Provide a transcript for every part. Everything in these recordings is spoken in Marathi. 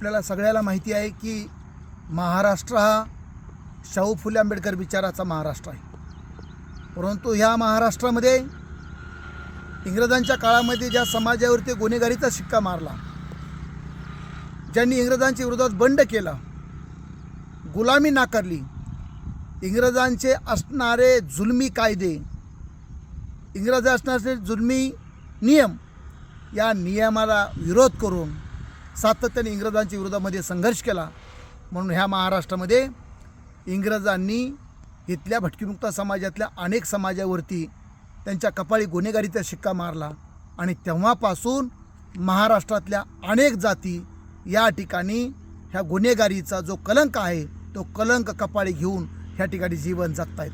आपल्याला सगळ्याला माहिती आहे की महाराष्ट्र हा शाहू फुले आंबेडकर विचाराचा महाराष्ट्र आहे. परंतु ह्या महाराष्ट्रामध्ये इंग्रजांच्या काळामध्ये ज्या समाजावरती गुन्हेगारीचा शिक्का मारला ज्यांनी इंग्रजांच्या विरोधात बंड केला गुलामी नाकारली इंग्रजांचे असणारे जुलमी कायदे इंग्रज असणारे जुलमी नियम या नियमाला विरोध करून सातत्याने इंग्रजांच्या विरोधामध्ये संघर्ष केला. म्हणून ह्या महाराष्ट्रामध्ये इंग्रजांनी इथल्या भटकीमुक्त समाजातल्या अनेक समाजावरती त्यांच्या कपाळी गुन्हेगारीचा शिक्का मारला. आणि तेव्हापासून महाराष्ट्रातल्या अनेक जाती या ठिकाणी ह्या गुन्हेगारीचा जो कलंक आहे तो कलंक कपाळी घेऊन ह्या ठिकाणी जीवन जगतायत.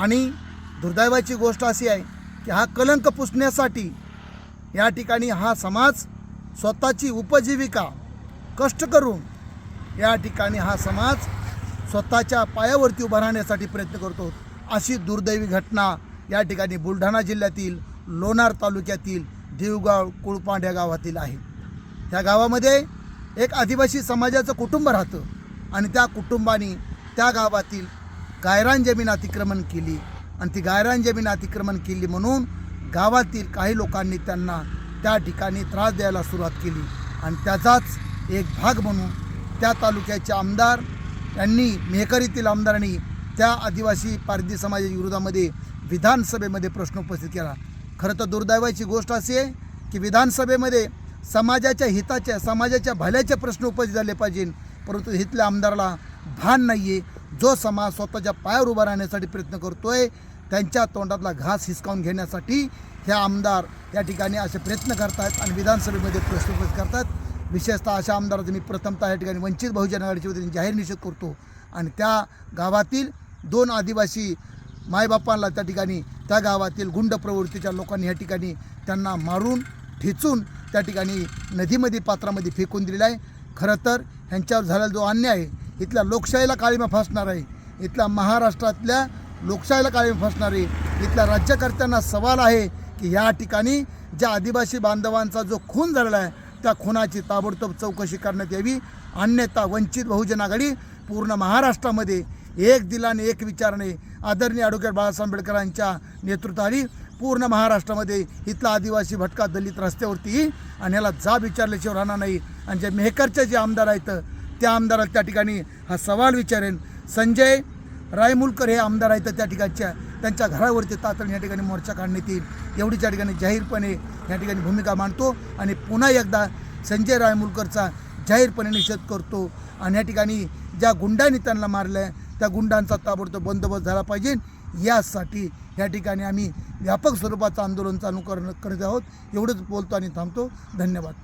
आणि दुर्दैवाची गोष्ट अशी आहे की हा कलंक पुसण्यासाठी या ठिकाणी हा समाज स्वतःची उपजीविका कष्ट करून या ठिकाणी हा समाज स्वतःच्या पायावरती उभा राहण्यासाठी प्रयत्न करतो. अशी दुर्दैवी घटना या ठिकाणी बुलढाणा जिल्ह्यातील लोणार तालुक्यातील देवगाव कुळपांड या गावातील आहे. त्या गावामध्ये एक आदिवासी समाजाचं कुटुंब राहतं आणि त्या कुटुंबाने त्या गावातील गायरान जमीन अतिक्रमण केली. आणि ती गायरान जमीन अतिक्रमण केली म्हणून गावातील काही लोकांनी त्यांना त्या ठिकाणी त्रास द्यायला सुरुवात केली. आणि त्याचाच एक भाग म्हणून त्या तालुक्याचे आमदार यांनी मेहकरीतील आमदारांनी त्या आदिवासी पारधी समाजाच्या विरोधामध्ये विधानसभेमध्ये प्रश्न उपस्थित केला. खरं तर दुर्दैवाची गोष्ट अशी आहे की विधानसभेमध्ये समाजाच्या हिताच्या समाजाच्या भल्याचे प्रश्न उपस्थित झाले पाहिजे परंतु इथल्या आमदाराला भान नाही आहे जो समाज स्वतःच्या पायावर उभा राहण्यासाठी प्रयत्न करतोय त्यांच्या तोंडातला घास हिसकावून घेण्यासाठी हे आमदार या ठिकाणी असे प्रयत्न करतात आणि विधानसभेमध्ये प्रश्न करतात विशेषतः अशा आमदाराचं मी प्रथमतः या ठिकाणी वंचित बहुजन आघाडीच्या वतीने जाहीर निषेध करतो आणि त्या गावातील दोन आदिवासी मायबापांना त्या ठिकाणी त्या गावातील गुंड प्रवृत्तीच्या लोकांनी या ठिकाणी त्यांना मारून ठेचून त्या ठिकाणी नदीमध्ये पात्रामध्ये फेकून दिलेला आहे. खरं तर ह्यांच्यावर झालेला जो अन्याय आहे इथल्या लोकशाहीला काळीमा फासणार आहे इथल्या महाराष्ट्रातल्या लोकशाहीला काळीमा फासणार आहे इथल्या राज्यकर्त्यांना सवाल आहे की या ठिकाणी ज्या आदिवासी बांधवांचा जो खून झालेला आहे त्या खुनाची ताबडतोब चौकशी करण्यात यावी. अन्यथा वंचित बहुजन आघाडी पूर्ण महाराष्ट्रामध्ये एक दिलाने एक विचाराने आदरणीय ॲडव्होकेट बाळासाहेब आंबेडकरांच्या नेतृत्वाखाली पूर्ण महाराष्ट्रामध्ये इथला आदिवासी भटका दलित रस्त्यावरती आणि ह्याला जाब विचारल्याशिवाय राहणार नाही. आणि जे मेहकरचे जे आमदार आहेत त्या आमदाराला त्या ठिकाणी हा सवाल विचारेन. संजय रायमुलकर हे आमदार आहेत त्या ठिकाणच्या त्यांच्या घरावरती तातडीने या ठिकाणी मोर्चा काढण्यात येईल. एवढीच या ठिकाणी जाहीरपणे या ठिकाणी भूमिका मांडतो आणि पुन्हा एकदा संजय रायमुलकरचा जाहीरपणे निषेध करतो. आणि या ठिकाणी ज्या गुंडांनी त्यांना मारलं आहे त्या गुंडांचा ताबडतोब बंदोबस्त झाला पाहिजे. यासाठी या ठिकाणी आम्ही व्यापक स्वरूपाचं आंदोलन चालू करणं करत आहोत. एवढंच बोलतो आणि थांबतो. धन्यवाद.